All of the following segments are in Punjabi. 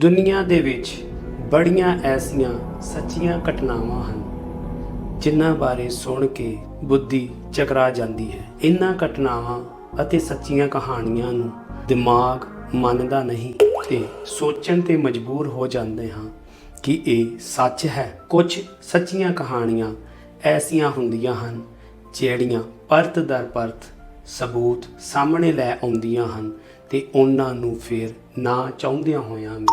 ਦੁਨੀਆ ਦੇ ਵਿੱਚ ਬੜੀਆਂ ਐਸੀਆਂ ਸੱਚੀਆਂ ਘਟਨਾਵਾਂ ਹਨ, ਜਿਨ੍ਹਾਂ ਬਾਰੇ ਸੁਣ ਕੇ ਬੁੱਧੀ ਚਕਰਾ ਜਾਂਦੀ ਹੈ। ਇਨ੍ਹਾਂ ਘਟਨਾਵਾਂ ਅਤੇ ਸੱਚੀਆਂ ਕਹਾਣੀਆਂ ਨੂੰ ਦਿਮਾਗ ਮੰਨਦਾ ਨਹੀਂ ਤੇ ਸੋਚਣ ਤੇ ਮਜਬੂਰ ਹੋ ਜਾਂਦੇ ਹਾਂ ਕਿ ਇਹ ਸੱਚ ਹੈ। ਕੁਝ ਸੱਚੀਆਂ ਕਹਾਣੀਆਂ ਐਸੀਆਂ ਹੁੰਦੀਆਂ ਹਨ, ਜਿਹੜੀਆਂ ਪਰਤ ਦਰ ਪਰਤ ਸਬੂਤ ਸਾਹਮਣੇ ਲੈ ਆਉਂਦੀਆਂ ਹਨ ਤੇ ਉਹਨਾਂ ਨੂੰ ਫਿਰ ਨਾ ਚਾਹੁੰਦਿਆਂ ਹੋਇਆਂ ਵੀ,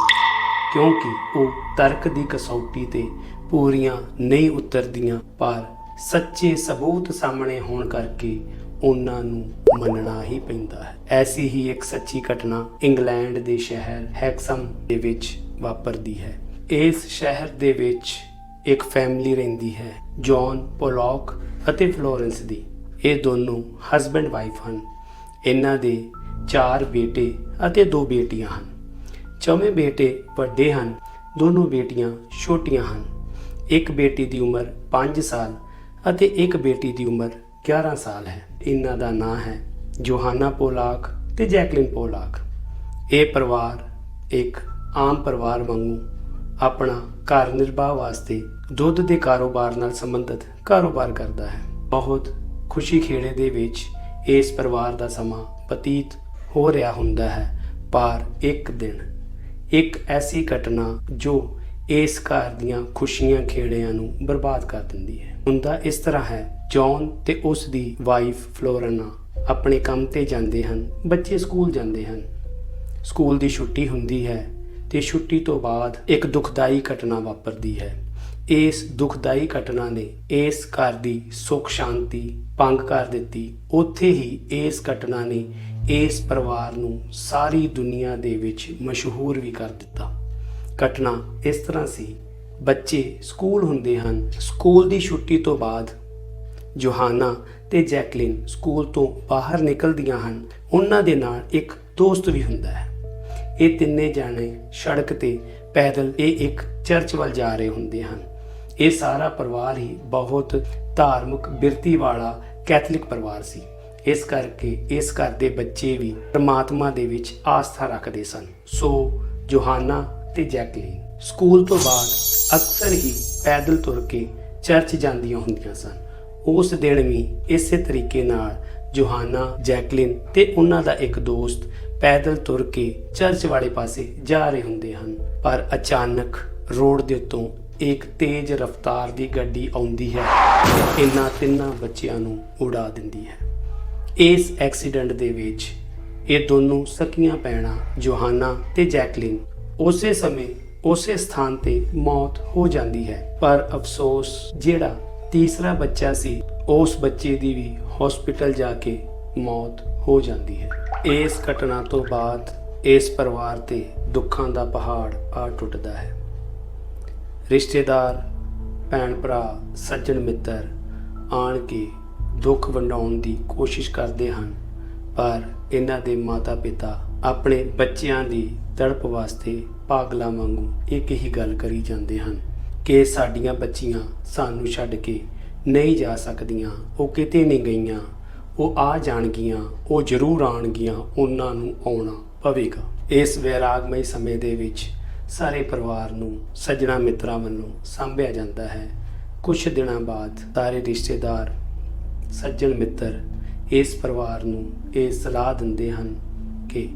ਕਿਉਂਕਿ ਉਹ ਤਰਕ ਦੀ ਕਸੌਟੀ ਤੇ ਪੂਰੀਆਂ ਨਹੀਂ ਉਤਰਦੀਆਂ, ਪਰ ਸੱਚੇ ਸਬੂਤ ਸਾਹਮਣੇ ਹੋਣ ਕਰਕੇ ਉਹਨਾਂ ਨੂੰ ਮੰਨਣਾ ਹੀ ਪੈਂਦਾ ਹੈ। ਐਸੀ ਹੀ ਇੱਕ ਸੱਚੀ ਘਟਨਾ ਇੰਗਲੈਂਡ ਦੇ ਸ਼ਹਿਰ ਹੈਕਸਮ ਦੇ ਵਿੱਚ ਵਾਪਰਦੀ ਹੈ। ਇਸ ਸ਼ਹਿਰ ਦੇ ਵਿੱਚ ਇੱਕ ਫੈਮਿਲੀ ਰਹਿੰਦੀ ਹੈ, ਜੌਨ ਪੋਲੌਕ ਅਤੇ ਫਲੋਰੈਂਸ ਦੀ। ਇਹ ਦੋਨੋਂ ਹਸਬੰਡ ਵਾਈਫ ਹਨ। ਇਹਨਾਂ ਦੇ ਚਾਰ ਬੇਟੇ ਅਤੇ ਦੋ ਬੇਟੀਆਂ ਹਨ। ਚੌਵੇਂ ਬੇਟੇ ਵੱਡੇ ਹਨ, ਦੋਨੋਂ ਬੇਟੀਆਂ ਛੋਟੀਆਂ ਹਨ। ਇੱਕ ਬੇਟੀ ਦੀ ਉਮਰ 5 ਸਾਲ ਅਤੇ ਇੱਕ ਬੇਟੀ ਦੀ ਉਮਰ 11 ਸਾਲ ਹੈ। ਇਹਨਾਂ ਦਾ ਨਾਂ ਹੈ ਜੋਹਾਨਾ ਪੋਲਾਕ ਤੇ ਜੈਕਲਿਨ ਪੋਲਾਕ। ਇਹ ਪਰਿਵਾਰ ਇੱਕ ਆਮ ਪਰਿਵਾਰ ਵਾਂਗੂ ਆਪਣਾ ਘਰ ਨਿਰਵਾਹ ਵਾਸਤੇ ਦੁੱਧ ਦੇ ਕਾਰੋਬਾਰ ਨਾਲ ਸੰਬੰਧਿਤ ਕਾਰੋਬਾਰ ਕਰਦਾ ਹੈ। ਬਹੁਤ ਖੁਸ਼ੀ ਖੇੜੇ ਦੇ ਵਿੱਚ ਇਸ ਪਰਿਵਾਰ ਦਾ ਸਮਾਂ ਬਤੀਤ ਹੋ ਰਿਹਾ ਹੁੰਦਾ ਹੈ। ਪਰ ਇੱਕ ਦਿਨ, ਇੱਕ ਐਸੀ ਘਟਨਾ ਜੋ ਇਸ ਘਰ ਦੀਆਂ ਖੁਸ਼ੀਆਂ ਖੇੜਿਆਂ ਨੂੰ ਬਰਬਾਦ ਕਰ ਦਿੰਦੀ ਹੈ। ਹੁੰਦਾ ਇਸ ਤਰ੍ਹਾਂ ਹੈ, ਜੌਨ ਤੇ ਉਸ ਦੀ ਵਾਈਫ ਫਲੋਰਨਾ ਆਪਣੇ ਕੰਮ ਤੇ ਜਾਂਦੇ ਹਨ, ਬੱਚੇ ਸਕੂਲ ਜਾਂਦੇ ਹਨ। ਸਕੂਲ ਦੀ ਛੁੱਟੀ ਹੁੰਦੀ ਹੈ ਤੇ ਛੁੱਟੀ ਤੋਂ ਬਾਅਦ ਇੱਕ ਦੁਖਦਾਈ ਘਟਨਾ ਵਾਪਰਦੀ ਹੈ। ਇਸ ਦੁਖਦਾਈ ਘਟਨਾ ਨੇ ਇਸ ਘਰ ਦੀ ਸੁੱਖ ਸ਼ਾਂਤੀ ਭੰਗ ਕਰ ਦਿੱਤੀ। ਉੱਥੇ ਹੀ ਇਸ ਘਟਨਾ ਨੇ ਇਸ ਪਰਿਵਾਰ ਨੂੰ ਸਾਰੀ ਦੁਨੀਆ ਦੇ ਵਿੱਚ ਮਸ਼ਹੂਰ ਵੀ ਕਰ ਦਿੱਤਾ। ਘਟਨਾ ਇਸ ਤਰ੍ਹਾਂ ਸੀ, ਬੱਚੇ ਸਕੂਲ ਹੁੰਦੇ ਹਨ, ਸਕੂਲ ਦੀ ਛੁੱਟੀ ਤੋਂ ਬਾਅਦ ਜੋਹਾਨਾ ਤੇ ਜੈਕਲਿਨ ਸਕੂਲ ਤੋਂ ਬਾਹਰ ਨਿਕਲਦੀਆਂ ਹਨ। ਉਹਨਾਂ ਦੇ ਨਾਲ ਇੱਕ ਦੋਸਤ ਵੀ ਹੁੰਦਾ ਹੈ। ਇਹ ਤਿੰਨੇ ਜਾਣੇ ਸੜਕ ਤੇ ਪੈਦਲ ਇਹ ਇੱਕ ਚਰਚ ਵੱਲ ਜਾ ਰਹੇ ਹੁੰਦੇ ਹਨ। ਇਹ ਸਾਰਾ ਪਰਿਵਾਰ ਹੀ ਬਹੁਤ ਧਾਰਮਿਕ ਬਿਰਤੀ ਵਾਲਾ ਕੈਥੋਲਿਕ ਪਰਿਵਾਰ ਸੀ। ਇਸ ਕਰਕੇ ਇਸ ਘਰ ਦੇ ਬੱਚੇ ਵੀ ਪਰਮਾਤਮਾ ਦੇ ਵਿੱਚ ਆਸਥਾ ਰੱਖਦੇ ਸਨ। ਸੋ ਜੋਹਾਨਾ ਤੇ ਜੈਕਲੀਨ ਸਕੂਲ ਤੋਂ ਬਾਅਦ ਅਕਸਰ ਹੀ ਪੈਦਲ ਤੁਰ ਕੇ ਚਰਚ ਜਾਂਦੀਆਂ ਹੁੰਦੀਆਂ ਸਨ। ਉਸ ਦਿਨ ਵੀ ਇਸੇ ਤਰੀਕੇ ਨਾਲ ਜੋਹਾਨਾ ਜੈਕਲਿਨ ਤੇ ਉਹਨਾਂ ਦਾ ਇੱਕ ਦੋਸਤ ਪੈਦਲ ਤੁਰ ਕੇ ਚਰਚ ਵਾਲੇ ਪਾਸੇ ਜਾ ਰਹੇ ਹੁੰਦੇ ਹਨ। ਪਰ ਅਚਾਨਕ ਰੋਡ ਦੇ ਉੱਤੋਂ ਇੱਕ ਤੇਜ਼ ਰਫ਼ਤਾਰ ਦੀ ਗੱਡੀ ਆਉਂਦੀ ਹੈ। ਇਹਨਾਂ ਤਿੰਨਾਂ ਬੱਚਿਆਂ ਨੂੰ ਉਡਾ ਦਿੰਦੀ ਹੈ। ਇਸ ਐਕਸੀਡੈਂਟ ਦੇ ਵਿੱਚ ਇਹ ਦੋਨੋਂ ਸਕੀਆਂ ਪੈਣਾ ਜੋਹਾਨਾ ਤੇ ਜੈਕਲਿਨ, ਉਸੇ ਸਮੇਂ ਉਸੇ ਸਥਾਨ ਤੇ ਮੌਤ ਹੋ ਜਾਂਦੀ ਹੈ। ਪਰ ਅਫਸੋਸ, ਜਿਹੜਾ ਤੀਸਰਾ ਬੱਚਾ ਸੀ, ਉਸ ਬੱਚੇ ਦੀ ਵੀ ਹਸਪੀਟਲ ਜਾ ਕੇ ਮੌਤ ਹੋ ਜਾਂਦੀ ਹੈ। ਇਸ ਘਟਨਾ ਤੋਂ ਬਾਅਦ ਇਸ ਪਰਿਵਾਰ ਤੇ ਦੁੱਖਾਂ ਦਾ ਪਹਾੜ ਆ ਟੁੱਟਦਾ ਹੈ। ਰਿਸ਼ਤੇਦਾਰ, ਭੈਣ ਭਰਾ, ਸੱਜਣ ਮਿੱਤਰ ਆਣ ਕੇ ਦੁੱਖ ਵੰਡਾਉਣ ਦੀ ਕੋਸ਼ਿਸ਼ ਕਰਦੇ ਹਨ, ਪਰ ਇਹਨਾਂ ਦੇ ਮਾਤਾ-ਪਿਤਾ ਆਪਣੇ ਬੱਚਿਆਂ ਦੀ ਤੜਪ ਵਾਸਤੇ ਪਾਗਲਾਂ ਵਾਂਗੂ ਇੱਕ ਹੀ ਗੱਲ ਕਰੀ ਜਾਂਦੇ ਹਨ ਕਿ ਸਾਡੀਆਂ ਬੱਚੀਆਂ ਸਾਨੂੰ ਛੱਡ ਕੇ ਨਹੀਂ ਜਾ ਸਕਦੀਆਂ, ਉਹ ਕਿਤੇ ਨਹੀਂ ਗਈਆਂ, ਉਹ ਆ ਜਾਣਗੀਆਂ, ਉਹ ਜ਼ਰੂਰ ਆਣਗੀਆਂ ਉਹਨਾਂ ਨੂੰ ਆਉਣਾ ਪਵੇਗਾ। ਇਸ ਵੈਰਾਗਮਈ ਸਮੇਂ ਦੇ ਵਿੱਚ ਸਾਰੇ ਪਰਿਵਾਰ ਨੂੰ ਸੱਜਣਾ ਮਿੱਤਰਾਂ ਵੱਲੋਂ ਸਾਂਭਿਆ ਜਾਂਦਾ ਹੈ। ਕੁਝ ਦਿਨਾਂ ਬਾਅਦ ਸਾਰੇ ਰਿਸ਼ਤੇਦਾਰ ਸੱਜਣ ਮਿੱਤਰ, ਇਸ ਪਰਿਵਾਰ ਨੂੰ ਇਹ ਸਲਾਹ ਦਿੰਦੇ ਹਨ ਕਿ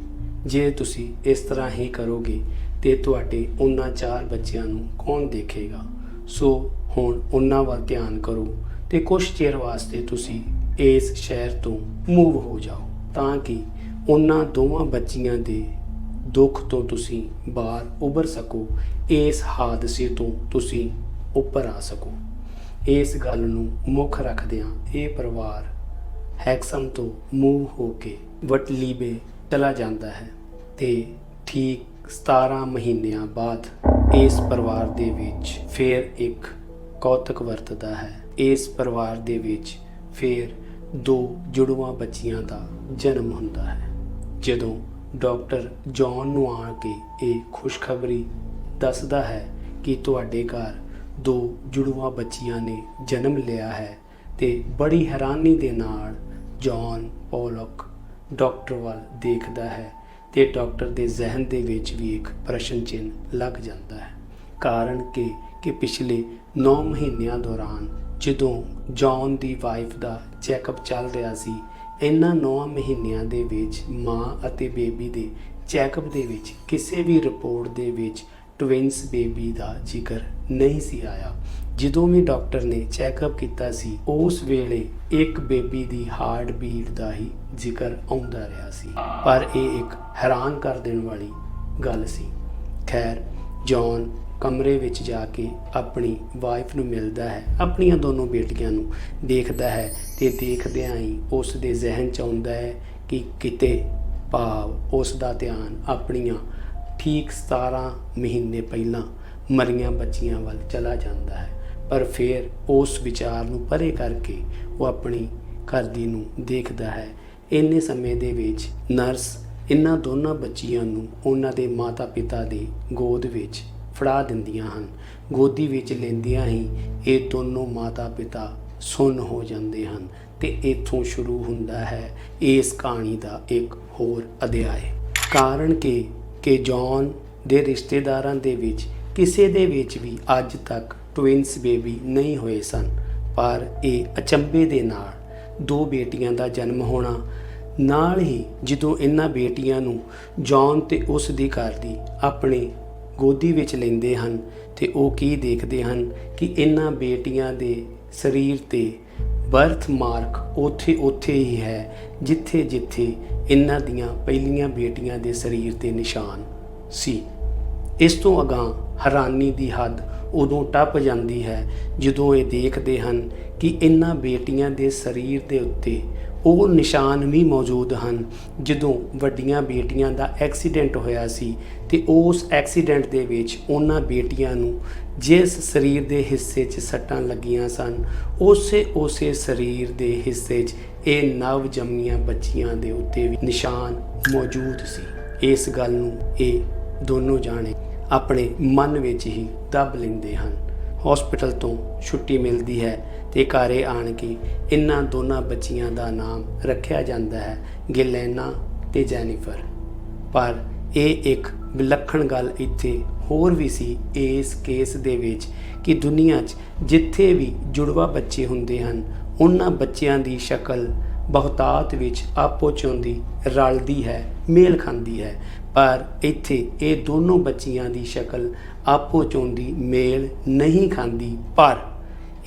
ਜੇ ਤੁਸੀਂ ਇਸ ਤਰ੍ਹਾਂ ਹੀ ਕਰੋਗੇ ਤੇ ਤੁਹਾਡੇ ਉਹਨਾਂ ਚਾਰ ਬੱਚਿਆਂ ਨੂੰ ਕੌਣ ਦੇਖੇਗਾ? ਸੋ ਹੁਣ ਉਹਨਾਂ ਵੱਲ ਧਿਆਨ ਕਰੋ ਤੇ ਕੁਝ ਚਿਰ ਵਾਸਤੇ ਤੁਸੀਂ ਇਸ ਸ਼ਹਿਰ ਤੋਂ ਮੂਵ ਹੋ ਜਾਓ ਤਾਂ ਕਿ ਉਹਨਾਂ ਦੋਵਾਂ ਬੱਚੀਆਂ ਦੇ ਦੁੱਖ ਤੋਂ ਤੁਸੀਂ ਬਾਹਰ ਉਭਰ ਸਕੋ, ਇਸ ਹਾਦਸੇ ਤੋਂ ਤੁਸੀਂ ਉੱਪਰ ਆ ਸਕੋ। ਇਸ ਗੱਲ ਨੂੰ ਮੁੱਖ ਰੱਖਦਿਆਂ ਇਹ ਪਰਿਵਾਰ ਹੈਕਸਮ ਤੋਂ ਮੂਵ ਹੋ ਕੇ ਵਟਲੀਬੇ ਚਲਾ ਜਾਂਦਾ ਹੈ ਤੇ ਠੀਕ 17 ਮਹੀਨਿਆਂ ਬਾਅਦ ਇਸ ਪਰਿਵਾਰ ਦੇ ਵਿੱਚ ਫੇਰ ਇੱਕ ਕੌਤਕ ਵਰਤਦਾ ਹੈ। ਇਸ ਪਰਿਵਾਰ ਦੇ ਵਿੱਚ ਫੇਰ ਦੋ ਜੁੜਵਾ ਬੱਚੀਆਂ ਦਾ ਜਨਮ ਹੁੰਦਾ ਹੈ। ਜਦੋਂ ਡਾਕਟਰ ਜੌਨ ਨੂੰ ਆ ਕੇ ਇਹ ਖੁਸ਼ਖਬਰੀ ਦੱਸਦਾ ਹੈ ਕਿ ਤੁਹਾਡੇ ਘਰ ਦੋ ਜੁੜਵਾ ਬੱਚੀਆਂ ਨੇ ਜਨਮ ਲਿਆ ਹੈ ਤੇ ਬੜੀ ਹੈਰਾਨੀ ਦੇ ਨਾਲ ਜੌਨ ਪੌਲਕ ਡਾਕਟਰ ਵੱਲ ਦੇਖਦਾ ਹੈ ਤੇ ਡਾਕਟਰ ਦੇ ਜ਼ਿਹਨ ਦੇ ਵਿੱਚ ਵੀ ਇੱਕ ਪ੍ਰਸ਼ਨ ਚਿੰਨ੍ਹ ਲੱਗ ਜਾਂਦਾ ਹੈ। ਕਾਰਨ ਕਿ ਕਿ ਪਿਛਲੇ 9 ਮਹੀਨਿਆਂ ਦੌਰਾਨ ਜਦੋਂ ਜੌਨ ਦੀ ਵਾਈਫ ਦਾ ਚੈੱਕਅਪ ਚੱਲ ਰਿਹਾ ਸੀ, ਇਹਨਾਂ 9 ਮਹੀਨਿਆਂ ਦੇ ਵਿੱਚ ਮਾਂ ਅਤੇ ਬੇਬੀ ਦੇ ਚੈੱਕਅਪ ਦੇ ਵਿੱਚ ਕਿਸੇ ਵੀ ਰਿਪੋਰਟ ਦੇ ਵਿੱਚ ਟਵਿੰਸ ਬੇਬੀ ਦਾ ਜ਼ਿਕਰ ਨਹੀਂ ਸੀ ਆਇਆ। ਜਦੋਂ ਵੀ ਡਾਕਟਰ ਨੇ ਚੈੱਕਅਪ ਕੀਤਾ ਸੀ, ਉਸ ਵੇਲੇ ਇੱਕ ਬੇਬੀ ਦੀ ਹਾਰਟ ਬੀਟ ਦਾ ਹੀ ਜ਼ਿਕਰ ਆਉਂਦਾ ਰਿਹਾ ਸੀ। ਪਰ ਇਹ ਇੱਕ ਹੈਰਾਨ ਕਰ ਦੇਣ ਵਾਲੀ ਗੱਲ ਸੀ। ਖੈਰ ਜੌਨ ਕਮਰੇ ਵਿੱਚ ਜਾ ਕੇ ਆਪਣੀ ਵਾਈਫ ਨੂੰ ਮਿਲਦਾ ਹੈ, ਆਪਣੀਆਂ ਦੋਨੋਂ ਬੇਟੀਆਂ ਨੂੰ ਦੇਖਦਾ ਹੈ ਤੇ ਦੇਖਦਿਆਂ ਹੀ ਉਸ ਦੇ ਜ਼ਿਹਨ ਚ ਆਉਂਦਾ ਹੈ ਕਿ ਕਿਤੇ ਭਾਵ ਉਸ ਦਾ ਧਿਆਨ ਆਪਣੀਆਂ ਠੀਕ 17 ਮਹੀਨੇ ਪਹਿਲਾਂ ਮਰੀਆਂ ਬੱਚੀਆਂ ਵੱਲ ਚਲਾ ਜਾਂਦਾ ਹੈ, ਪਰ ਫਿਰ ਉਸ ਵਿਚਾਰ ਨੂੰ ਪਰੇ ਕਰਕੇ ਉਹ ਆਪਣੀ ਘਰਦੀ ਨੂੰ ਦੇਖਦਾ ਹੈ। ਇੰਨੇ ਸਮੇਂ ਦੇ ਵਿੱਚ ਨਰਸ ਇਹਨਾਂ ਦੋਨਾਂ ਬੱਚੀਆਂ ਨੂੰ ਉਹਨਾਂ ਦੇ ਮਾਤਾ-ਪਿਤਾ ਦੀ ਗੋਦ ਵਿੱਚ ਫੜਾ ਦਿੰਦੀਆਂ ਹਨ। ਗੋਦੀ ਵਿੱਚ ਲੈਂਦਿਆਂ ਹੀ ਇਹ ਦੋਨੋਂ ਮਾਤਾ-ਪਿਤਾ ਸੁੰਨ ਹੋ ਜਾਂਦੇ ਹਨ ਤੇ ਇੱਥੋਂ ਸ਼ੁਰੂ ਹੁੰਦਾ ਹੈ। ਇਸ ਕਹਾਣੀ ਦਾ ਇੱਕ ਹੋਰ ਅਧਿਆਇ। ਕਾਰਨ ਕਿ ਕਿ ਜੌਨ ਦੇ ਰਿਸ਼ਤੇਦਾਰਾਂ ਦੇ ਵਿੱਚ ਕਿਸੇ ਦੇ ਵਿੱਚ ਵੀ ਅੱਜ ਤੱਕ ਟਵਿੰਸ ਬੇਬੀ ਨਹੀਂ ਹੋਏ ਸਨ, ਪਰ ਇਹ ਅਚੰਭੇ ਦੇ ਨਾਲ ਦੋ ਬੇਟੀਆਂ ਦਾ ਜਨਮ ਹੋਣਾ, ਨਾਲ ਹੀ ਜਦੋਂ ਇਹਨਾਂ ਬੇਟੀਆਂ ਨੂੰ ਜੌਨ ਤੇ ਉਸ ਦੀ ਘਰ ਦੀ ਆਪਣੇ ਗੋਦੀ ਵਿੱਚ ਲੈਂਦੇ ਹਨ ਤੇ ਉਹ ਕੀ ਦੇਖਦੇ ਹਨ ਕਿ ਇਹਨਾਂ ਬੇਟੀਆਂ ਦੇ ਸਰੀਰ ਤੇ ਬਰਥ ਮਾਰਕ ਉਥੇ ਉਥੇ ਹੀ ਹੈ, ਜਿੱਥੇ ਜਿੱਥੇ ਇਹਨਾਂ ਦੀਆਂ ਪਹਿਲੀਆਂ ਬੇਟੀਆਂ ਦੇ ਸਰੀਰ ਤੇ ਨਿਸ਼ਾਨ ਸੀ। ਇਸ ਤੋਂ ਅਗਾਂ ਹੈਰਾਨੀ ਦੀ ਹੱਦ ਉਦੋਂ ਟੱਪ ਜਾਂਦੀ ਹੈ ਜਦੋਂ ਇਹ ਦੇਖਦੇ ਹਨ ਕਿ ਇਹਨਾਂ ਬੇਟੀਆਂ ਦੇ ਸਰੀਰ ਦੇ ਉੱਤੇ ਉਹ ਨਿਸ਼ਾਨ ਵੀ ਮੌਜੂਦ ਹਨ। ਜਦੋਂ ਵੱਡੀਆਂ ਬੇਟੀਆਂ ਦਾ ਐਕਸੀਡੈਂਟ ਹੋਇਆ ਸੀ ਤੇ ਉਸ ਐਕਸੀਡੈਂਟ ਦੇ ਵਿੱਚ ਉਹਨਾਂ ਬੇਟੀਆਂ ਨੂੰ ਜਿਸ ਸਰੀਰ ਦੇ ਹਿੱਸੇ 'ਚ ਸੱਟਾਂ ਲੱਗੀਆਂ ਸਨ, ਉਸੇ ਉਸੇ ਸਰੀਰ ਦੇ ਹਿੱਸੇ 'ਚ ਇਹ ਨਵ ਜੰਮੀਆਂ ਬੱਚੀਆਂ ਦੇ ਉੱਤੇ ਵੀ ਨਿਸ਼ਾਨ ਮੌਜੂਦ ਸੀ। ਇਸ ਗੱਲ ਨੂੰ ਇਹ ਦੋਨੋਂ ਜਾਣੇ ਆਪਣੇ ਮਨ ਵਿੱਚ ਹੀ ਦੱਬ ਲੈਂਦੇ ਹਨ। ਹਸਪੀਟਲ ਤੋਂ ਛੁੱਟੀ ਮਿਲਦੀ ਹੈ। ਤੇ ਘਰੇ ਆਣ ਕੇ ਇਹਨਾਂ ਦੋਨਾਂ ਬੱਚੀਆਂ ਦਾ ਨਾਮ ਰੱਖਿਆ ਜਾਂਦਾ ਹੈ, ਗਿਲੈਨਾ ਤੇ ਜੈਨੀਫਰ। ਪਰ ਇਹ ਇੱਕ ਵਿਲੱਖਣ ਗੱਲ ਇੱਥੇ ਹੋਰ ਵੀ ਸੀ ਇਸ ਕੇਸ ਦੇ ਵਿੱਚ ਕਿ ਦੁਨੀਆ 'ਚ ਜਿੱਥੇ ਵੀ ਜੁੜਵਾ ਬੱਚੇ ਹੁੰਦੇ ਹਨ ਉਹਨਾਂ ਬੱਚਿਆਂ ਦੀ ਸ਼ਕਲ ਬਹੁਤਾਤ ਵਿੱਚ ਆਪੋ ਚੋਂਦੀ ਰਲਦੀ ਹੈ, ਮੇਲ ਖਾਂਦੀ ਹੈ। ਪਰ ਇੱਥੇ ਇਹ ਦੋਨੋਂ ਬੱਚੀਆਂ ਦੀ ਸ਼ਕਲ ਆਪੋ ਚੋਂਦੀ ਮੇਲ ਨਹੀਂ ਖਾਂਦੀ, ਪਰ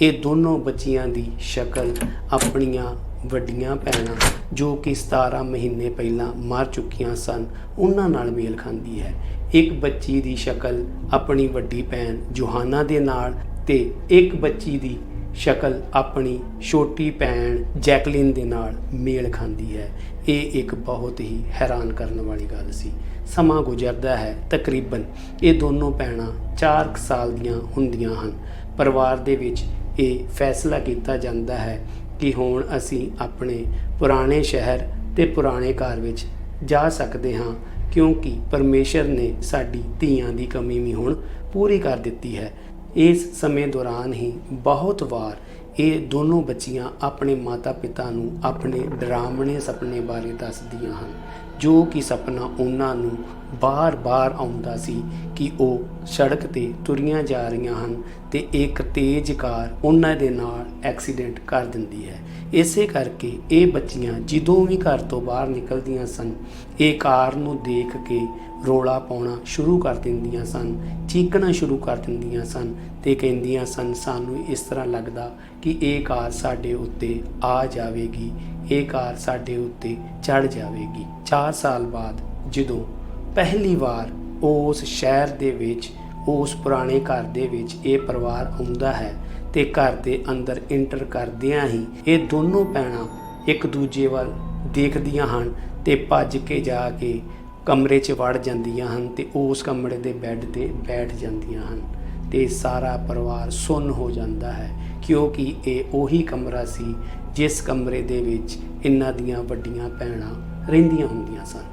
ਇਹ ਦੋਨੋਂ ਬੱਚੀਆਂ ਦੀ ਸ਼ਕਲ ਆਪਣੀਆਂ ਵੱਡੀਆਂ ਭੈਣਾਂ ਜੋ ਕਿ 17 ਮਹੀਨੇ ਪਹਿਲਾਂ ਮਰ ਚੁੱਕੀਆਂ ਸਨ, ਉਹਨਾਂ ਨਾਲ ਮੇਲ ਖਾਂਦੀ ਹੈ। ਇੱਕ ਬੱਚੀ ਦੀ ਸ਼ਕਲ ਆਪਣੀ ਵੱਡੀ ਭੈਣ ਜੋਹਾਨਾ ਦੇ ਨਾਲ ਤੇ ਇੱਕ ਬੱਚੀ ਦੀ ਸ਼ਕਲ ਆਪਣੀ ਛੋਟੀ ਭੈਣ ਜੈਕਲਿਨ ਦੇ ਨਾਲ ਮੇਲ ਖਾਂਦੀ ਹੈ। ਇਹ ਇੱਕ ਬਹੁਤ ਹੀ ਹੈਰਾਨ ਕਰਨ ਵਾਲੀ ਗੱਲ ਸੀ। ਸਮਾਂ ਗੁਜ਼ਰਦਾ ਹੈ, ਤਕਰੀਬਨ ਇਹ ਦੋਨੋਂ ਭੈਣਾਂ 4 ਸਾਲ ਦੀਆਂ ਹੁੰਦੀਆਂ ਹਨ। ਪਰਿਵਾਰ ਦੇ ਵਿੱਚ ਇਹ ਫੈਸਲਾ ਕੀਤਾ ਜਾਂਦਾ ਹੈ ਕਿ ਹੁਣ ਅਸੀਂ ਆਪਣੇ ਪੁਰਾਣੇ ਸ਼ਹਿਰ ਤੇ ਪੁਰਾਣੇ ਘਰ ਵਿੱਚ ਜਾ ਸਕਦੇ ਹਾਂ, ਕਿਉਂਕਿ ਪਰਮੇਸ਼ਰ ਨੇ ਸਾਡੀ ਧੀਆਂ ਦੀ ਕਮੀ ਵੀ ਹੁਣ ਪੂਰੀ ਕਰ ਦਿੱਤੀ ਹੈ। ਇਸ ਸਮੇਂ ਦੌਰਾਨ ਹੀ ਬਹੁਤ ਵਾਰ ਇਹ ਦੋਨੋਂ ਬੱਚੀਆਂ ਆਪਣੇ ਮਾਤਾ-ਪਿਤਾ ਨੂੰ ਆਪਣੇ ਡਰਾਮਣੇ ਸੁਪਨੇ ਬਾਰੇ ਦੱਸਦੀਆਂ ਹਨ, ਜੋ ਕਿ ਸੁਪਨਾ ਉਹਨਾਂ ਨੂੰ ਬਾਰ-ਬਾਰ ਆਉਂਦਾ ਸੀ ਕਿ ਉਹ ਸੜਕ ਤੇ ਤੁਰੀਆਂ ਜਾ ਰਹੀਆਂ ਹਨ ਤੇ ਇੱਕ ਤੇਜ਼ ਕਾਰ ਉਹਨਾਂ ਦੇ ਨਾਲ ਐਕਸੀਡੈਂਟ ਕਰ ਦਿੰਦੀ ਹੈ। ਇਸੇ ਕਰਕੇ ਇਹ ਬੱਚੀਆਂ ਜਦੋਂ ਵੀ ਘਰ ਤੋਂ ਬਾਹਰ ਨਿਕਲਦੀਆਂ ਸਨ, ਇਹ ਕਾਰ ਨੂੰ ਦੇਖ ਕੇ ਰੋਲਾ ਪਾਉਣਾ ਸ਼ੁਰੂ ਕਰ ਦਿੰਦੀਆਂ ਸਨ, ਚੀਕਣਾ ਸ਼ੁਰੂ ਕਰ ਦਿੰਦੀਆਂ ਸਨ ਤੇ ਕਹਿੰਦੀਆਂ ਸਨ, ਸਾਨੂੰ ਇਸ ਤਰ੍ਹਾਂ ਲੱਗਦਾ ਕਿ ਇਹ ਕਾਰ ਸਾਡੇ ਉੱਤੇ ਆ ਜਾਵੇਗੀ, ਇਹ ਕਾਰ ਸਾਡੇ ਉੱਤੇ ਚੜ ਜਾਵੇਗੀ। 4 ਸਾਲ ਬਾਅਦ ਜਦੋਂ ਪਹਿਲੀ ਵਾਰ ਉਸ ਸ਼ਹਿਰ ਦੇ ਵਿੱਚ, ਉਸ ਪੁਰਾਣੇ ਘਰ ਦੇ ਵਿੱਚ ਇਹ ਪਰਿਵਾਰ ਆਉਂਦਾ ਹੈ ਤੇ ਘਰ ਦੇ ਅੰਦਰ ਇੰਟਰ ਕਰਦਿਆਂ ਹੀ ਇਹ ਦੋਨੋਂ ਭੈਣਾਂ ਇੱਕ ਦੂਜੇ ਵੱਲ ਦੇਖਦੀਆਂ ਹਨ ਤੇ ਭੱਜ ਕੇ ਜਾ ਕੇ ਕਮਰੇ 'ਚ ਵੜ ਜਾਂਦੀਆਂ ਹਨ ਤੇ ਉਸ ਕਮਰੇ ਦੇ ਬੈੱਡ ਤੇ ਬੈਠ ਜਾਂਦੀਆਂ ਹਨ ਤੇ ਸਾਰਾ ਪਰਿਵਾਰ ਸੁੰਨ ਹੋ ਜਾਂਦਾ ਹੈ, ਕਿਉਂਕਿ ਇਹ ਉਹੀ ਕਮਰਾ ਸੀ ਜਿਸ ਕਮਰੇ ਦੇ ਵਿੱਚ ਇਹਨਾਂ ਦੀਆਂ ਵੱਡੀਆਂ ਭੈਣਾਂ ਰਹਿੰਦੀਆਂ ਹੁੰਦੀਆਂ ਸਨ।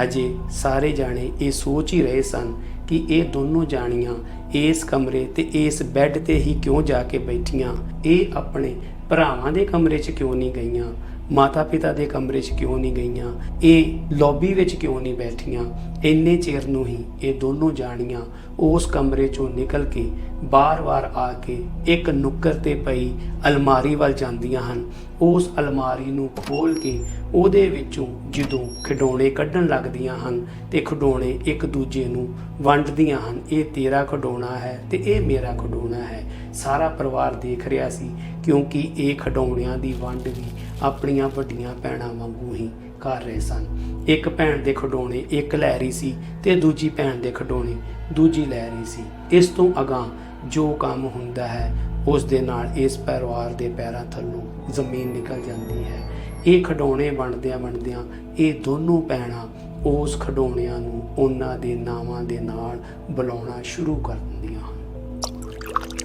ਹਜੇ ਸਾਰੇ ਜਾਣੇ ਇਹ ਸੋਚ ਹੀ ਰਹੇ ਸਨ ਕਿ ਇਹ ਦੋਨੋਂ ਜਾਣੀਆਂ ਇਸ ਕਮਰੇ ਤੇ ਇਸ ਬੈੱਡ ਤੇ ਹੀ ਕਿਉਂ ਜਾ ਕੇ ਬੈਠੀਆਂ, ਇਹ ਆਪਣੇ ਭਰਾਵਾਂ ਦੇ ਕਮਰੇ 'ਚ ਕਿਉਂ ਨਹੀਂ ਗਈਆਂ ਮਾਤਾ ਪਿਤਾ ਦੇ ਕਮਰੇ 'ਚ ਕਿਉਂ ਨਹੀਂ ਗਈਆਂ? ਇਹ ਲੌਬੀ ਵਿੱਚ ਕਿਉਂ ਨਹੀਂ ਬੈਠੀਆਂ? ਇੰਨੇ ਚਿਰ ਨੂੰ ਹੀ ਇਹ ਦੋਨੋਂ ਜਾਣੀਆਂ ਉਸ ਕਮਰੇ 'ਚੋਂ ਨਿਕਲ ਕੇ ਬਾਰ-ਬਾਰ ਆ ਕੇ ਇੱਕ ਨੁੱਕਰ ਤੇ ਪਈ ਅਲਮਾਰੀ ਵੱਲ ਜਾਂਦੀਆਂ ਹਨ। ਉਸ ਅਲਮਾਰੀ ਨੂੰ ਖੋਲ ਕੇ ਉਹਦੇ ਵਿੱਚੋਂ ਜਦੋਂ ਖਿਡੌਣੇ ਕੱਢਣ ਲੱਗਦੀਆਂ ਹਨ ਤੇ ਖਿਡੌਣੇ ਇੱਕ ਦੂਜੇ ਨੂੰ ਵੰਡਦੀਆਂ ਹਨ, ਇਹ ਤੇਰਾ ਖਿਡੌਣਾ ਹੈ ਤੇ ਇਹ ਮੇਰਾ ਖਿਡੌਣਾ ਹੈ। ਸਾਰਾ ਪਰਿਵਾਰ ਦੇਖ ਰਿਹਾ ਸੀ ਕਿਉਂਕਿ ਇਹ ਖਿਡੌਣਿਆਂ ਦੀ ਵੰਡ ਵੀ ਆਪਣੀਆਂ ਵੱਡੀਆਂ ਭੈਣਾਂ ਵਾਂਗੂ ਹੀ ਕਰ ਰਹੇ ਸਨ। ਇੱਕ ਭੈਣ ਦੇ ਖਿਡੌਣੇ ਇੱਕ ਲੈ ਰਹੀ ਸੀ ਤੇ ਦੂਜੀ ਭੈਣ ਦੇ ਖਿਡੌਣੇ ਦੂਜੀ ਲੈ ਰਹੀ ਸੀ। ਇਸ ਤੋਂ ਅਗਾਂਹ ਜੋ ਕੰਮ ਹੁੰਦਾ ਹੈ, ਉਸ ਦੇ ਨਾਲ ਇਸ ਪਰਿਵਾਰ ਦੇ ਪੈਰਾਂ ਥੱਲੋਂ ਜ਼ਮੀਨ ਨਿਕਲ ਜਾਂਦੀ ਹੈ। ਇਹ ਖਿਡੌਣੇ ਬਣਦਿਆਂ ਬਣਦਿਆਂ ਇਹ ਦੋਨੋਂ ਭੈਣਾਂ ਉਸ ਖਿਡੌਣਿਆਂ ਨੂੰ ਉਹਨਾਂ ਦੇ ਨਾਵਾਂ ਦੇ ਨਾਲ ਬੁਲਾਉਣਾ ਸ਼ੁਰੂ ਕਰ ਦਿੰਦੀਆਂ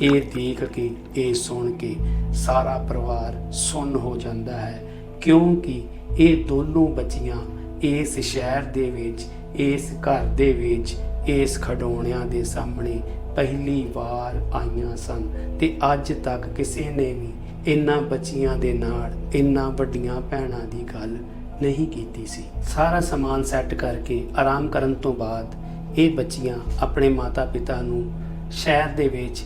ਇਹ ਦੇਖ ਕੇ, ਇਹ ਸੁਣ ਕੇ ਸਾਰਾ ਪਰਿਵਾਰ ਸੁੰਨ ਹੋ ਜਾਂਦਾ ਹੈ। ਕਿਉਂਕਿ ਇਹ ਦੋਨੋਂ ਬੱਚੀਆਂ ਇਸ ਸ਼ਹਿਰ ਦੇ ਵਿੱਚ, ਇਸ ਘਰ ਦੇ ਵਿੱਚ, ਇਸ ਖਡੌਣਿਆਂ ਦੇ ਸਾਹਮਣੇ ਪਹਿਲੀ ਵਾਰ ਆਈਆਂ ਸਨ। ਤੇ ਅੱਜ ਤੱਕ ਕਿਸੇ ਨੇ ਵੀ ਇਹਨਾਂ ਬੱਚੀਆਂ ਦੇ ਨਾਲ ਇੰਨਾ ਵੱਡੀਆਂ ਭੈਣਾਂ ਦੀ ਗੱਲ ਨਹੀਂ ਕੀਤੀ ਸੀ। ਸਾਰਾ ਸਮਾਨ ਸੈੱਟ ਕਰਕੇ ਆਰਾਮ ਕਰਨ ਤੋਂ ਬਾਅਦ ਇਹ ਬੱਚੀਆਂ ਆਪਣੇ ਮਾਤਾ-ਪਿਤਾ ਨੂੰ ਸ਼ਹਿਰ ਦੇ ਵਿੱਚ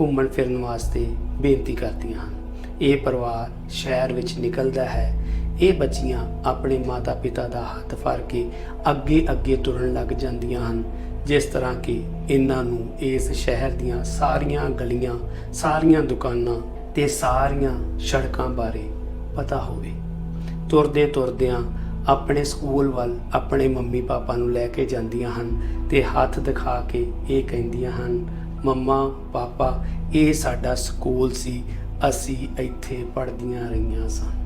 ਘੁੰਮਣ ਫਿਰਨ ਵਾਸਤੇ ਬੇਨਤੀ ਕਰਦੀਆਂ ਹਨ। ਇਹ ਪਰਿਵਾਰ ਸ਼ਹਿਰ ਵਿੱਚ ਨਿਕਲਦਾ ਹੈ। ਇਹ ਬੱਚੀਆਂ ਆਪਣੇ ਮਾਤਾ-ਪਿਤਾ ਦਾ ਹੱਥ ਫੜ ਕੇ ਅੱਗੇ-ਅੱਗੇ ਤੁਰਨ ਲੱਗ ਜਾਂਦੀਆਂ ਹਨ। ਜਿਸ ਤਰ੍ਹਾਂ ਕਿ ਇਹਨਾਂ ਨੂੰ ਇਸ ਸ਼ਹਿਰ ਦੀਆਂ ਸਾਰੀਆਂ ਗਲੀਆਂ, ਸਾਰੀਆਂ ਦੁਕਾਨਾਂ ਤੇ ਸਾਰੀਆਂ ਸੜਕਾਂ ਬਾਰੇ ਪਤਾ ਹੋਵੇ। ਤੁਰਦੇ ਤੁਰਦਿਆਂ ਆਪਣੇ ਸਕੂਲ ਵੱਲ ਆਪਣੇ ਮੰਮੀ ਪਾਪਾ ਨੂੰ ਲੈ ਕੇ ਜਾਂਦੀਆਂ ਹਨ ਤੇ ਹੱਥ ਦਿਖਾ ਕੇ ਇਹ ਕਹਿੰਦੀਆਂ ਹਨ ਮੰਮਾ, ਪਾਪਾ, ਇਹ ਸਾਡਾ ਸਕੂਲ ਸੀ, ਅਸੀਂ ਇੱਥੇ ਪੜ੍ਹਦੀਆਂ ਰਹੀਆਂ ਸਨ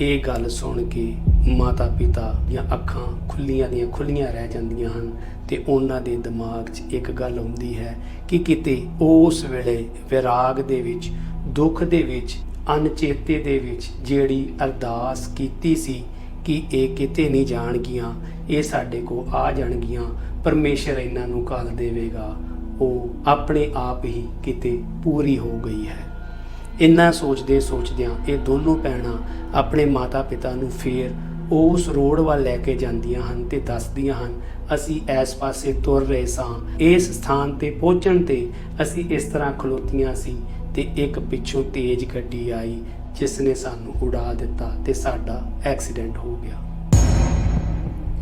ਇਹ ਗੱਲ ਸੁਣ ਕੇ ਮਾਤਾ ਪਿਤਾ ਦੀਆਂ ਅੱਖਾਂ ਖੁੱਲੀਆਂ ਦੀਆਂ ਖੁੱਲੀਆਂ ਰਹਿ ਜਾਂਦੀਆਂ ਹਨ ਤੇ ਉਹਨਾਂ ਦੇ ਦਿਮਾਗ 'ਚ ਇੱਕ ਗੱਲ ਆਉਂਦੀ ਹੈ ਕਿ ਕਿਤੇ ਉਸ ਵੇਲੇ ਵਿਰਾਗ ਦੇ ਵਿੱਚ, ਦੁੱਖ ਦੇ ਵਿੱਚ ਅਨਚੇਤੇ ਦੇ ਵਿੱਚ ਜਿਹੜੀ ਅਰਦਾਸ ਕੀਤੀ ਸੀ ਕਿ ਇਹ ਕਿਤੇ ਨਹੀਂ ਜਾਣਗੀਆਂ, ਇਹ ਸਾਡੇ ਕੋ ਆ ਜਾਣਗੀਆਂ, ਪਰਮੇਸ਼ਰ ਇਹਨਾਂ ਨੂੰ ਕਾਲ ਦੇਵੇਗਾ। ਉਹ ਆਪਣੇ ਆਪ ਹੀ ਕਿਤੇ ਪੂਰੀ ਹੋ ਗਈ ਹੈ। ਇੰਨਾ ਸੋਚਦੇ ਸੋਚਦਿਆਂ ਇਹ ਦੋਨੋਂ ਭੈਣਾਂ ਆਪਣੇ ਮਾਤਾ-ਪਿਤਾ ਨੂੰ ਫੇਰ ਉਸ ਰੋਡ ਵੱਲ ਲੈ ਕੇ ਜਾਂਦੀਆਂ ਹਨ ਤੇ ਦੱਸਦੀਆਂ ਹਨ, ਅਸੀਂ ਇਸ ਪਾਸੇ ਤੁਰ ਰਹੇ ਸਾਂ। ਇਸ ਸਥਾਨ ਤੇ ਪਹੁੰਚਣ ਤੇ ਅਸੀਂ ਇਸ ਤਰ੍ਹਾਂ ਖਲੋਤੀਆਂ ਸੀ ਤੇ ਇੱਕ ਪਿੱਛੋਂ ਤੇਜ਼ ਗੱਡੀ ਆਈ, ਜਿਸ ਨੇ ਸਾਨੂੰ ਉਡਾ ਦਿੱਤਾ ਤੇ ਸਾਡਾ ਐਕਸੀਡੈਂਟ ਹੋ ਗਿਆ।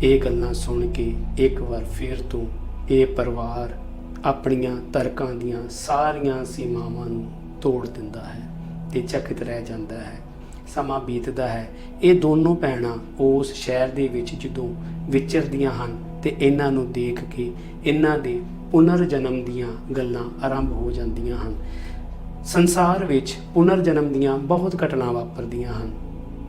ਇਹ ਗੱਲਾਂ ਸੁਣ ਕੇ ਇੱਕ ਵਾਰ ਫੇਰ ਤੋਂ ਇਹ ਪਰਿਵਾਰ ਆਪਣੀਆਂ ਤਰਕਾਂ ਦੀਆਂ ਸਾਰੀਆਂ ਸੀਮਾਵਾਂ ਨੂੰ ਤੋੜ ਦਿੰਦਾ ਹੈ ਤੇ ਚਕਿਤ ਰਹਿ ਜਾਂਦਾ ਹੈ। ਸਮਾਂ ਬੀਤਦਾ ਹੈ। ਇਹ ਦੋਨੋਂ ਭੈਣਾਂ ਉਸ ਸ਼ਹਿਰ ਦੇ ਵਿੱਚ ਜਦੋਂ ਵਿਚਰਦੀਆਂ ਹਨ ਤੇ ਇਹਨਾਂ ਨੂੰ ਦੇਖ ਕੇ ਇਹਨਾਂ ਦੇ ਪੁਨਰ ਜਨਮ ਦੀਆਂ ਗੱਲਾਂ ਆਰੰਭ ਹੋ ਜਾਂਦੀਆਂ ਹਨ। ਸੰਸਾਰ ਵਿੱਚ ਪੁਨਰ ਜਨਮ ਦੀਆਂ ਬਹੁਤ ਘਟਨਾਵਾਂ ਵਾਪਰਦੀਆਂ ਹਨ।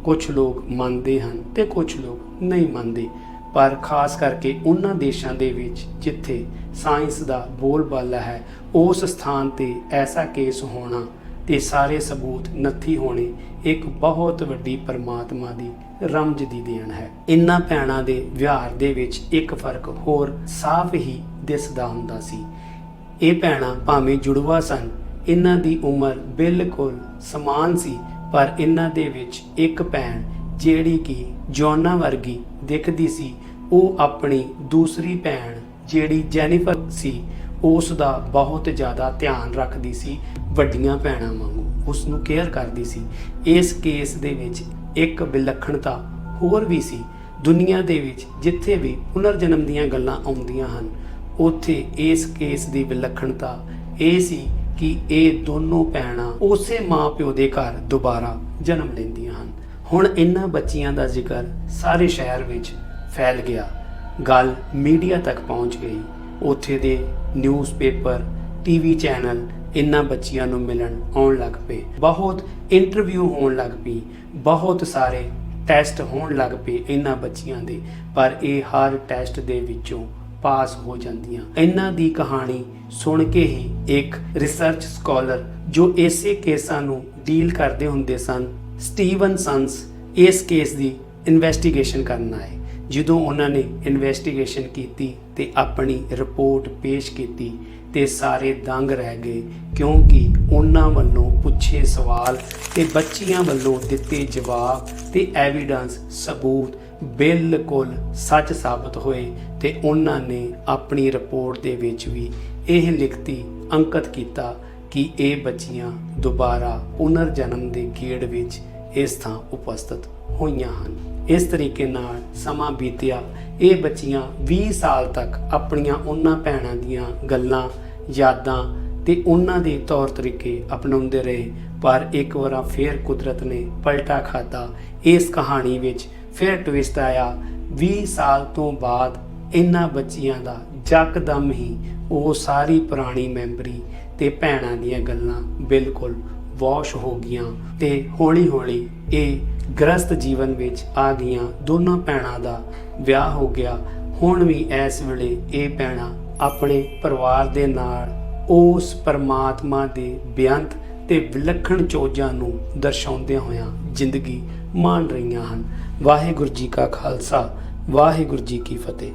ਕੁਝ ਲੋਕ ਮੰਨਦੇ ਹਨ ਤੇ ਕੁਝ ਲੋਕ ਨਹੀਂ ਮੰਨਦੇ। ਪਰ ਖਾਸ ਕਰਕੇ ਉਹਨਾਂ ਦੇਸ਼ਾਂ ਦੇ ਵਿੱਚ ਜਿੱਥੇ ਸਾਇੰਸ ਦਾ ਬੋਲਬਾਲਾ ਹੈ, ਉਸ ਸਥਾਨ ਤੇ ਐਸਾ ਕੇਸ ਹੋਣਾ ਤੇ ਸਾਰੇ ਸਬੂਤ ਨੱਥੀ ਹੋਣੇ ਇੱਕ ਬਹੁਤ ਵੱਡੀ ਪਰਮਾਤਮਾ ਦੀ ਰਮਜ ਦੀ ਦੇਣ ਹੈ। ਇਨ੍ਹਾਂ ਭੈਣਾਂ ਦੇ ਵਿਹਾਰ ਦੇ ਵਿੱਚ ਇੱਕ ਫ਼ਰਕ ਹੋਰ ਸਾਫ਼ ਹੀ ਦਿਸਦਾ ਹੁੰਦਾ ਸੀ। ਇਹ ਭੈਣਾਂ ਭਾਵੇਂ ਜੁੜਵਾ ਸਨ ਇਹਨਾਂ ਦੀ ਉਮਰ ਬਿਲਕੁਲ ਸਮਾਨ ਸੀ, ਪਰ ਇਹਨਾਂ ਦੇ ਵਿੱਚ ਇੱਕ ਭੈਣ ਜਿਹੜੀ ਕਿ ਜੋਨਾ ਵਰਗੀ ਦਿਖਦੀ ਸੀ, ਉਹ ਆਪਣੀ ਦੂਸਰੀ ਭੈਣ ਜਿਹੜੀ ਜੈਨੀਫਰ ਸੀ ਉਸ ਦਾ ਬਹੁਤ ਜ਼ਿਆਦਾ ਧਿਆਨ ਰੱਖਦੀ ਸੀ, ਵੱਡੀਆਂ ਭੈਣਾਂ ਵਾਂਗੂ ਉਸ ਨੂੰ ਕੇਅਰ ਕਰਦੀ ਸੀ। ਇਸ ਕੇਸ ਦੇ ਵਿੱਚ ਇੱਕ ਵਿਲੱਖਣਤਾ ਹੋਰ ਵੀ ਸੀ। ਦੁਨੀਆ ਦੇ ਵਿੱਚ ਜਿੱਥੇ ਵੀ ਪੁਨਰ ਜਨਮ ਦੀਆਂ ਗੱਲਾਂ ਆਉਂਦੀਆਂ ਹਨ, ਉੱਥੇ ਇਸ ਕੇਸ ਦੀ ਵਿਲੱਖਣਤਾ ਇਹ ਸੀ ਕਿ ਇਹ ਦੋਨੋਂ ਭੈਣਾਂ ਉਸੇ ਮਾਪਿਓ ਦੇ ਘਰ ਦੁਬਾਰਾ ਜਨਮ ਲੈਂਦੀਆਂ ਹਨ। ਹੁਣ ਇਹਨਾਂ ਬੱਚੀਆਂ ਦਾ ਜ਼ਿਕਰ ਸਾਰੇ ਸ਼ਹਿਰ ਵਿੱਚ ਫੈਲ ਗਿਆ। ਗੱਲ ਮੀਡੀਆ ਤੱਕ ਪਹੁੰਚ ਗਈ। ਉੱਥੇ ਦੇ ਨਿਊਜ਼ਪੇਪਰ, ਟੀਵੀ ਚੈਨਲ ਇਹਨਾਂ ਬੱਚੀਆਂ ਨੂੰ ਮਿਲਣ ਆਉਣ ਲੱਗ ਪਏ। ਬਹੁਤ ਇੰਟਰਵਿਊ ਹੋਣ ਲੱਗ ਪਈ। ਬਹੁਤ ਸਾਰੇ ਟੈਸਟ ਹੋਣ ਲੱਗ ਪਏ ਇਹਨਾਂ ਬੱਚੀਆਂ ਦੇ। ਪਰ ਇਹ ਹਰ ਟੈਸਟ ਦੇ ਵਿੱਚੋਂ ਪਾਸ ਹੋ ਜਾਂਦੀਆਂ। ਇਹਨਾਂ ਦੀ ਕਹਾਣੀ ਸੁਣ ਕੇ ਹੀ ਇੱਕ ਰਿਸਰਚ ਸਕਾਲਰ ਜੋ ਇਸੇ ਕੇਸਾਂ ਨੂੰ ਡੀਲ ਕਰਦੇ ਹੁੰਦੇ ਸਨ ਸਟੀਵਨ ਸੰਸ ਇਸ ਕੇਸ ਦੀ ਇਨਵੈਸਟੀਗੇਸ਼ਨ ਕਰਨ ਆਏ। ਜਦੋਂ ਉਹਨਾਂ ਨੇ ਇਨਵੈਸਟੀਗੇਸ਼ਨ ਕੀਤੀ ਤੇ ਆਪਣੀ ਰਿਪੋਰਟ ਪੇਸ਼ ਕੀਤੀ ਤੇ ਸਾਰੇ ਦੰਗ ਰਹਿ ਗਏ, ਕਿਉਂਕਿ ਉਹਨਾਂ ਵੱਲੋਂ ਪੁੱਛੇ ਸਵਾਲ ਤੇ ਬੱਚੀਆਂ ਵੱਲੋਂ ਦਿੱਤੇ ਜਵਾਬ ਤੇ ਐਵੀਡੈਂਸ ਸਬੂਤ ਬਿਲਕੁਲ ਸੱਚ ਸਾਬਤ ਹੋਏ ਤੇ ਉਹਨਾਂ ਨੇ ਆਪਣੀ ਰਿਪੋਰਟ ਦੇ ਵਿੱਚ ਵੀ ਇਹ ਲਿਖਤੀ ਅੰਕਿਤ ਕੀਤਾ ਕਿ ਇਹ ਬੱਚੀਆਂ ਦੁਬਾਰਾ ਪੁਨਰ ਜਨਮ ਦੇ ਗੇੜ ਵਿੱਚ ਇਸ ਥਾਂ ਉਪਸਥਿਤ ਹੋਈਆਂ ਹਨ। ਇਸ ਤਰੀਕੇ ਨਾਲ ਸਮਾਂ ਬੀਤਿਆ। ਇਹ ਬੱਚੀਆਂ 20 ਸਾਲ ਤੱਕ ਆਪਣੀਆਂ ਉਹਨਾਂ ਭੈਣਾਂ ਦੀਆਂ ਗੱਲਾਂ, ਯਾਦਾਂ ਤੇ ਉਹਨਾਂ ਦੇ ਤੌਰ ਤਰੀਕੇ ਅਪਣਾਉਂਦੇ ਰਹੇ। ਪਰ ਇੱਕ ਵਾਰ ਫੇਰ ਕੁਦਰਤ ਨੇ ਪਲਟਾ ਖਾਦਾ ਇਸ ਕਹਾਣੀ ਵਿੱਚ ਫਿਰ ਟਵਿਸਟ ਆਇਆ। 20 ਸਾਲ ਤੋਂ ਬਾਅਦ ਇਹਨਾਂ ਬੱਚੀਆਂ ਦਾ ਜੱਕਦਮ ਹੀ ਉਹ ਸਾਰੀ ਪੁਰਾਣੀ ਮੈਮਰੀ ਤੇ ਭੈਣਾਂ ਦੀਆਂ ਗੱਲਾਂ ਬਿਲਕੁਲ ਵਾਸ਼ ਹੋ ਗਈਆਂ ਤੇ ਹੌਲੀ-ਹੌਲੀ ਇਹ ਗ੍ਰਸਤ ਜੀਵਨ ਵਿੱਚ ਆ ਗਈਆਂ ਦੋਨਾਂ ਭੈਣਾਂ ਦਾ ਵਿਆਹ ਹੋ ਗਿਆ। ਹੁਣ ਵੀ ਇਸ ਵੇਲੇ ਇਹ ਭੈਣਾਂ ਆਪਣੇ ਪਰਿਵਾਰ ਦੇ ਨਾਲ ਉਸ ਪਰਮਾਤਮਾ ਦੇ ਬੇਅੰਤ ਤੇ ਵਿਲੱਖਣ ਚੋਜਾਂ ਨੂੰ ਦਰਸਾਉਂਦਿਆਂ ਹੋਇਆਂ ਜ਼ਿੰਦਗੀ ਮਾਣ ਰਹੀਆਂ ਹਨ। ਵਾਹਿਗੁਰੂ ਜੀ ਕਾ ਖਾਲਸਾ, ਵਾਹਿਗੁਰੂ ਜੀ ਕੀ ਫਤਿਹ।